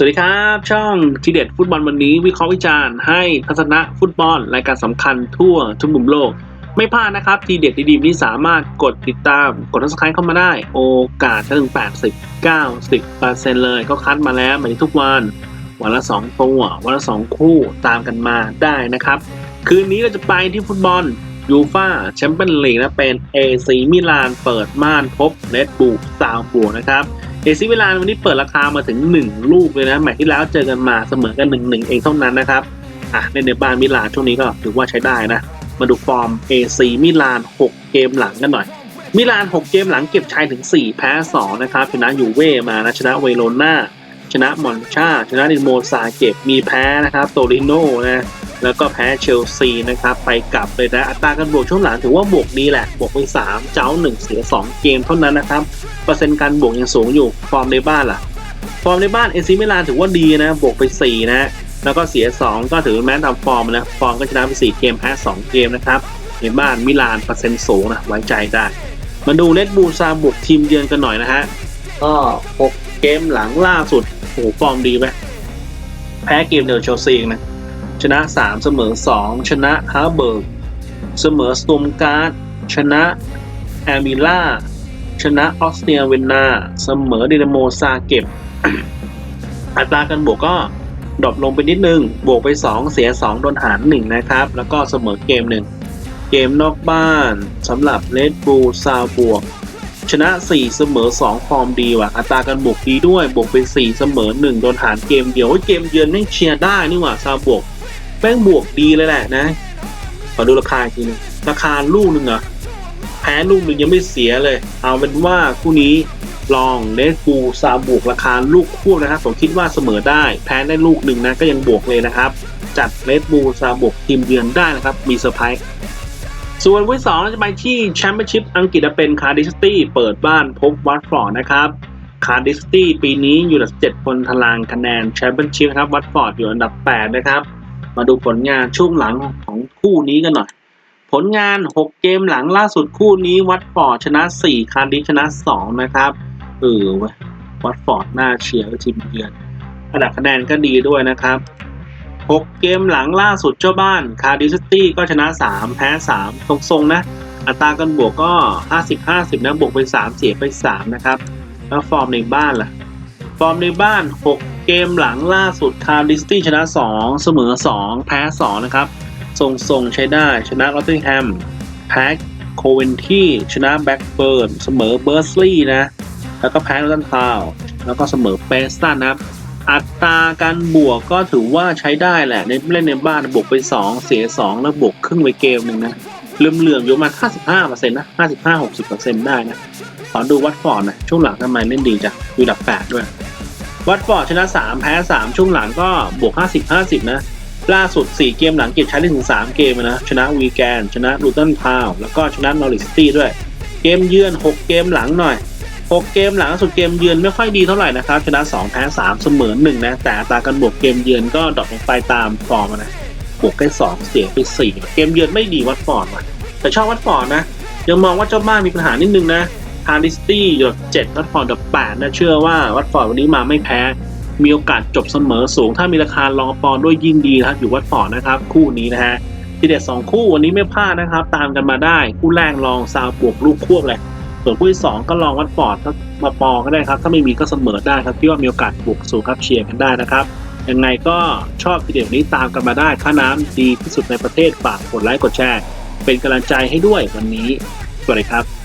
สวัสดีครับ ช่องทีเด็ดฟุตบอลวันนี้ วิเคราะห์วิจารณ์ให้ทัศนะฟุตบอลรายการสำคัญทั่วทุกมุมโลก ไม่พลาดนะครับ ทีเด็ดดีๆนี้สามารถกดติดตามกด subscribe เข้ามาได้ โอกาสถึง 80 90%เลยก็คัดมาแล้วแบบนี้ทุกวัน วันละ 2 ตัว วันละ 2 คู่ตามกันมาได้นะครับ คืนนี้เราจะไปที่ฟุตบอล ยูฟาแชมเปี้ยนลีกนะเป็นเอซีมิลานเปิดม่านพบเรดบูซาวบัวนะครับเอซิมิลานวันนี้เปิดราคามาถึง 1 ลูกเลยนะแมตช์ที่แล้วเจอกันมาเสมอกัน 1-1 เองเท่านั้นนะครับอะเล่นในบ้านมิลานช่วงนี้ก็ถือว่าใช้ได้นะมาดูฟอร์มเอซีมิลาน 6 เกมหลังกันหน่อย มิลาน 6 เกมหลังเก็บชัยถึง 4 แพ้ 2 นะครับ ชนะยูเว่มานะชนะเวโรนาชนะมอนชาชนะดินโมซาเก็บมีแพ้นะครับ โตริโนนะ แล้วก็แพ้เชลซีนะครับ ไปกลับเลยนะอัตราการบวกช่วงหลังถือว่าบวกดีแหละ บวกไป3 เจ้า 1 เสีย 2 เกมเท่านั้นนะครับ เปอร์เซ็นต์การบวกยังสูงอยู่ ฟอร์มในบ้านล่ะ ฟอร์มในบ้านเอซิมิลานถือว่าดีนะ บวกไป 4 นะ แล้วก็เสีย 2 ก็ถือแม้ตามฟอร์มนะ ฟอร์มก็ชนะไป 4 เกมแพ้2 เกมนะครับในบ้านมิลานเปอร์เซ็นต์สูงนะไว้ใจได้ มาดูเลดบูซาบุกทีมเยือนกันหน่อยนะฮะก็6เกมหลังล่าสุดโอ้ฟอร์มดีไหมแพ้เกมเดียวเชลซีเองนะ ชนะ 3 เสมอ 2 ชนะฮาร์เบิร์กเสมอสตูมการ์ดชนะแอมิล่าชนะออสเตรียเวนนาเสมอดินาโมซาเก็บ อัตราการบวกก็ดรอปลงไปนิดนึง บวกไป 2 เสีย 2 โดนหาร 1 นะครับ แล้วก็เสมอเกมหนึ่งเกมนอกบ้านสำหรับเลดบูซาบวก ชนะ 4 เสมอ 2 ฟอร์มดีว่ะ อัตราการบวกดีด้วย บวกไป 4 เสมอ 1 โดนหารเกมเดียวโอ้ยเกมเยือนแม่งเชียร์ได้นี่หว่าซาบวก แม่งบวกดีเลยแหละนะ ขอดูราคาอีกทีนึงราคาลูกหนึ่งเหรอแพ้ลูกหนึ่งยังไม่เสียเลย เอาเป็นว่าคู่นี้ลองเลสบูซาบวกราคาลูกคู่นะครับผมคิดว่าเสมอได้ แพ้ได้ลูกหนึ่งนะก็ยังบวกเลยนะครับ จัดเลสบูซาบวกทีมเยือนได้นะครับ มีเซอร์ไพรส์ส่วนวันสองเราจะไปที่แชมเปี้ยนชิพอังกฤษเป็นคาร์ดิสตี้เปิดบ้านพบวัตฟอร์ดนะครับคาร์ดิสตี้ปีนี้อยู่อันดับเจ็ดคนทลางคะแนนแชมเปี้ยนชิพครับวัตฟอร์ดอยู่อันดับแปดนะครับ มาดูผลงานช่วงหลังของคู่นี้กันหน่อย ผลงาน 6 เกมหลังล่าสุดคู่นี้วัตฟอร์ดชนะ 4 คาร์ดิชนะ 2 นะครับเออเว้ยวัตฟอร์ดน่าเชียร์ทีมเยือนอันดับคะแนนก็ดีด้วยนะครับ 6 เกมหลังล่าสุดเจ้าบ้านคาร์ดิฟซิตี้ก็ชนะ 3 แพ้3ตรงๆนะ อัตราการบวกก็ 50-50 นะบวกไป 3 เสียไป 3 นะครับ แล้วฟอร์มในบ้านล่ะ ฟอร์มในบ้าน 6 เกมหลังล่าสุดคาร์ดิสตี้ชนะ 2 เสมอ 2 แพ้ 2 นะครับทรงทรงๆใช้ได้ชนะลอตติงแฮมแพ้โคเวนที่ชนะแบ็กเบิร์นเสมอเบอร์สลีย์นะ แล้วก็แพ้ลอตันทาวแล้วก็เสมอเปสตันนะครับอัตราการบวกก็ถือว่าใช้ได้แหละในเล่นในบ้านบวกไป 2 เสีย 2 แล้วบวกครึ่งไปเกมหนึ่งนะเหลื่อมอยู่ประมา55%นะ 55-60%ได้นะขอดูวัตฟอร์ดนะ ช่วงหลังทำไมเล่นดีจังอยู่อันดับ 8 ด้วย วัตฟอร์ดชนะ 3 แพ้ 3 ช่วงหลังก็บวก 50-50 นะ ล่าสุด 4 เกมหลังเก็บใช้ได้ถึง 3 เกมนะ ชนะวีแกน ชนะลูตันทาว แล้วก็ชนะนอริสตี้ด้วย เกมเยือน 6 เกมหลังหน่อย 6 เกมหลังสุดเกมเยือนไม่ค่อยดีเท่าไหร่นะครับ ชนะ 2 แพ้ 3 เสมอ 1 นะ แต่ตาการบวกเกมเยือนก็ดรอปลงไปตามฟอร์มนะ บวกแค่2เสียไป4เกมเยือนไม่ดีวัตฟอร์ดว่ะแต่ชอบวัตฟอร์ดนะ ยังมองว่าเจ้าบ้านมีปัญหานิดนึงนะ ฮาริสตี้อยู่อันดับเจ็ดวัตฟอร์ดดับแปดนะเชื่อว่าวัตฟอร์ดวันนี้มาไม่แพ้ มีโอกาสจบเสมอสูง ถ้ามีราคารองปอนด้วยยิ่งดีนะครับอยู่วัตฟอร์ดนะครับ คู่นี้นะฮะทีเด็ดสองคู่วันนี้ไม่พลาดนะครับ ตามกันมาได้ คู่แรกลองซาวบวกลูกควบเลยส่วนคู่ที่สองก็ลองวัตฟอร์ดถ้ามาปอก็ได้ครับ ถ้าไม่มีก็เสมอได้ครับที่ว่ามีโอกาสบวกสูงครับเชียร์กันได้นะครับยังไงก็ชอบทีเด็ดนี้ตามกันมาได้ค่าน้ำดีที่สุดในประเทศฝากกดไลค์กดแชร์ เป็นกำลังใจให้ด้วยวันนี้สวัสดีครับ